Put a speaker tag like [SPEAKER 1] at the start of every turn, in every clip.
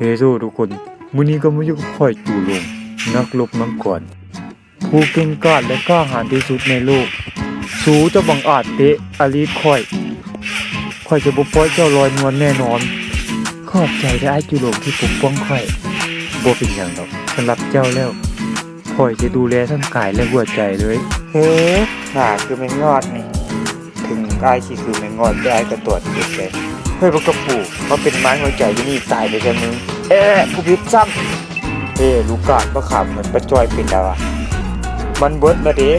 [SPEAKER 1] เฮโซทุกคนมื้อนี้ก็มาอยู่กับข่อยจู่ลง นักรบมังกรผู้เก่งกาจและกล้าหาญที่สุดในโลก สูจะบังอาจเตะอลีดข่อยข่อยจะบ่ปล่อยเจ้าลอยนวลแน่นอน ขอบใจได้ไอ้จู่ลงที่ปกป้องข่อยบ่เป็นหยังดอกสำหรับเจ้าแล้วข่อยจะดูแลทั้งกายและหัวใจเลยเฮ้ขาคือแมงงอดนี่ถึงกายสิคือแมงงอดไอ้ก็ตรวจเด็กเลย เฮ้ยพวกกระปูเขาเป็นไม้หัวใจที่นี่ตายไปกันมึงเอ๊ะกูพิษซ้ำเอ้ลูกกาดก็ขำเหมือนประจอยเป็นดาวะมันเบิดมาดิ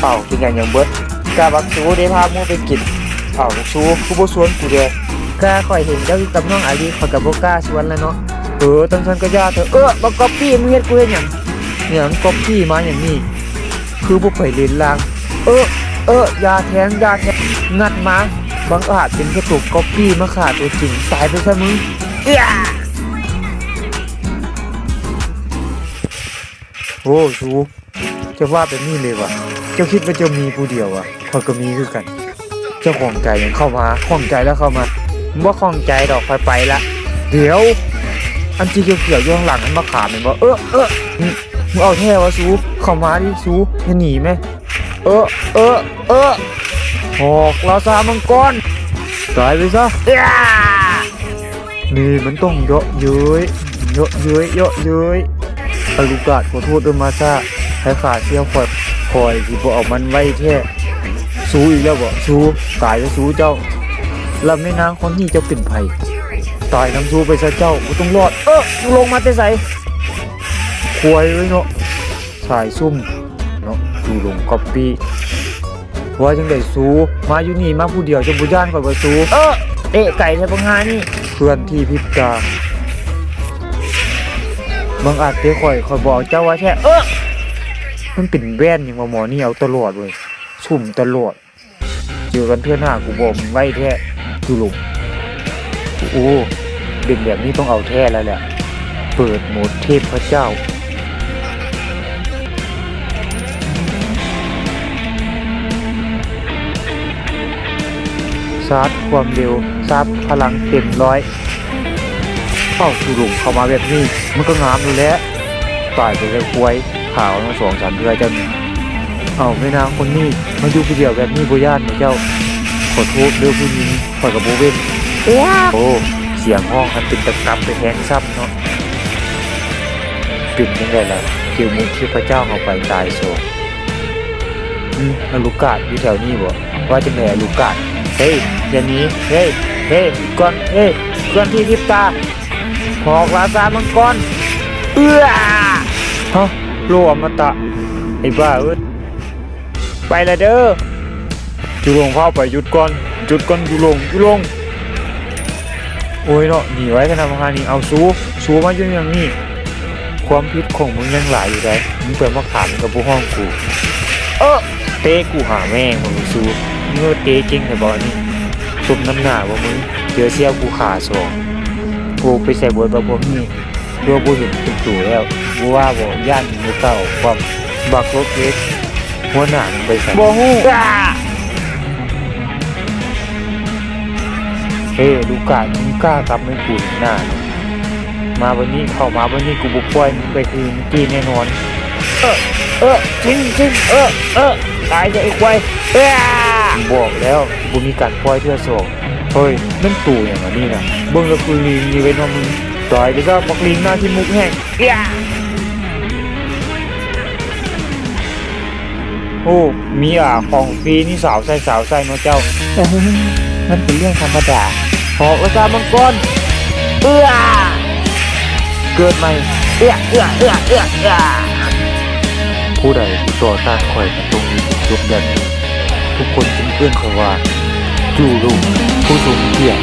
[SPEAKER 1] เอ้าเป็นอย่างอย่างเบิดกาบักซูได้พามูไปกินเอ้าบักซูกูบ่สวนกูเด้กาข่อยเห็นเจ้าอยู่กับน้องอาลีข่อยกับบ่กล้าสวนแล้วเนาะเออตั้งซันก็ย่าเถอะเออบักก๊อปปี้มึงเฮ็ดกูเฮ็ดหยังหยังก๊อปปี้มาอย่างนี้คือบ่ไปเล่นลาง เออเออยาแทงยาแทงงัดมา บางอาจเป็นแค่ตัวก๊อปปี้มาขาดตัวจริงตายไปซะมึงเอ้ยโอ้สูจะว่าเป็นนี่เลยวะเจ้าคิดว่าเจ้ามีผู้เดียวอะพอยก็มีคือกัน เจ้าของใจยังเข้ามาของใจแล้วเข้ามามึงว่าของใจดอกคอยไปละ เดี๋ยว อันจีเขียวๆอยู่ข้างหลังนั้นมาขาดมันว่าเออเออมึงมึงเอาแท้วะสูเข้ามาดิสูจะหนีไหมเออเออเออ หอกลาซามังกรตายไปซะนี่มันต้องเยอะเย้ยเยอะเย้ยเยอะเย้ยอลูกาดขอโทษด้วยมาซาให้ขาเสียวคอยคอยสิบ่เอามันไว้แท้สู้อีกแล้วบ่สู้ตายจะสู้เจ้าลำในนางคนนี้เจ้าเป็นไผตายน้ำสู้ไปซะเจ้ากูต้องรอด เออมึงลงมาแต่ใสควยไว้เนาะสายซุ่มเนาะดูลงก๊อปปี้ ว่าจังไดสูมาอยู่นี่มาผู้เดียวจะบุญานข่อยบ่สูเออเอะไก่ใช่ปังหานี่เพื่อนที่พิบตาบางอาจเตะข่อยข่อยบอกเจ้าว่าแท้เออมันเป็นแว่นอย่างว่าหมอนี่เอาตลอดเว้ยสุ่มตลอดเจอกันเทื่อหน้ากูบอกมึงไว้แท้ดูลงโอ้เด็กแบบนี้ต้องเอาแท้แล้วแหละเปิดโหมดเทพพระเจ้าาร์จความเร็วซับพลังเต็มร้อยเข้าสู่หลุมเข้ามาแบบนี้มันก็งามอยู่แล้วตายไปเลยควยขาวทั้งสองสามเดือนเจ้านี่เอาไม่นางคนนี้มาอยู่ผู้เดียวแบบนี้บ่ย่านไหมเจ้าขอโทษเรื่องผู้หญิงข่อยกับโบเวนโอ้เสียงห้องมันเป็นตะกับไปแทงซ้ำเนาะเป็นยังไงล่ะเกี่ยวมุกที่พระเจ้าเอาไปตายโซอืมอลูกาดอยู่แถวนี้บ่ว่าจะไหนอลูกาดเฮ้ยอย่าหนีเฮ้ยเฮ้ยก่อนเฮ้ยก่อนที่ทิพตาหอกลาซามังกรเอื้อฮะโลอมตะไอ้บ้าเอ้ยไปละเด้อจุลงเข้าไปหยุดก่อนหยุดก่อนจุลงจุลงโอ้ยเนาะหนีไว้กันทำงานนี่เอาสู้สู้มาอยู่อย่างนี้ความผิดของมึงยังหลายอยู่ได้มึงเปิดมาขามกับผู้ห้องกู เออเตะกูหาแม่งมึงสู้เมือเตะเก่งแต่บอลนี่สมน้ำหน้าว่มึงเจอเสี้ยวกูขาสองกูไปใส่บทบาผมนี่เพื่อกูเห็นตุกตู่แล้วกูว่าบ่ย่านมือเก่าความบักรถเล็กหัวหน้ามึงไปใส่บ่ฮู้เฮ้ลูกกาดมึงกล้ากลับไม่กูหน้ามาวันนี้เข้ามาวันนี้กูบุกปล่อยมึงไปคืนกี้แน่นอน เออเออจริงจริงเออเออตายจะไอ้ควายเอ้า บอกแล้วกูมีการปล่อยเทื่อสองเฮ้ยนั่นตู่อย่างนี้นะเบิ่งแล้วคือลิงนี่เว้นว่ามึงตายไปซะบักลิงหน้าที่มุกแห้งเอ้าโอ้มีอะของฟรีนี่สาวใส่สาวใส่เนาะเจ้าเอ้ยมันเป็นเรื่องธรรมดาหอกระซามังกรเอื้อเกิดใหม่เอื้อเอื้อเอื้อเอื้อเอื้อผู้ใดที่ต่อต้านข่อยกันตรงนี้ถึงจุดแบบนี้ ทุกคนเป็นเพื่อนเขาว่าจูลุงผู้ทรงเกียรติ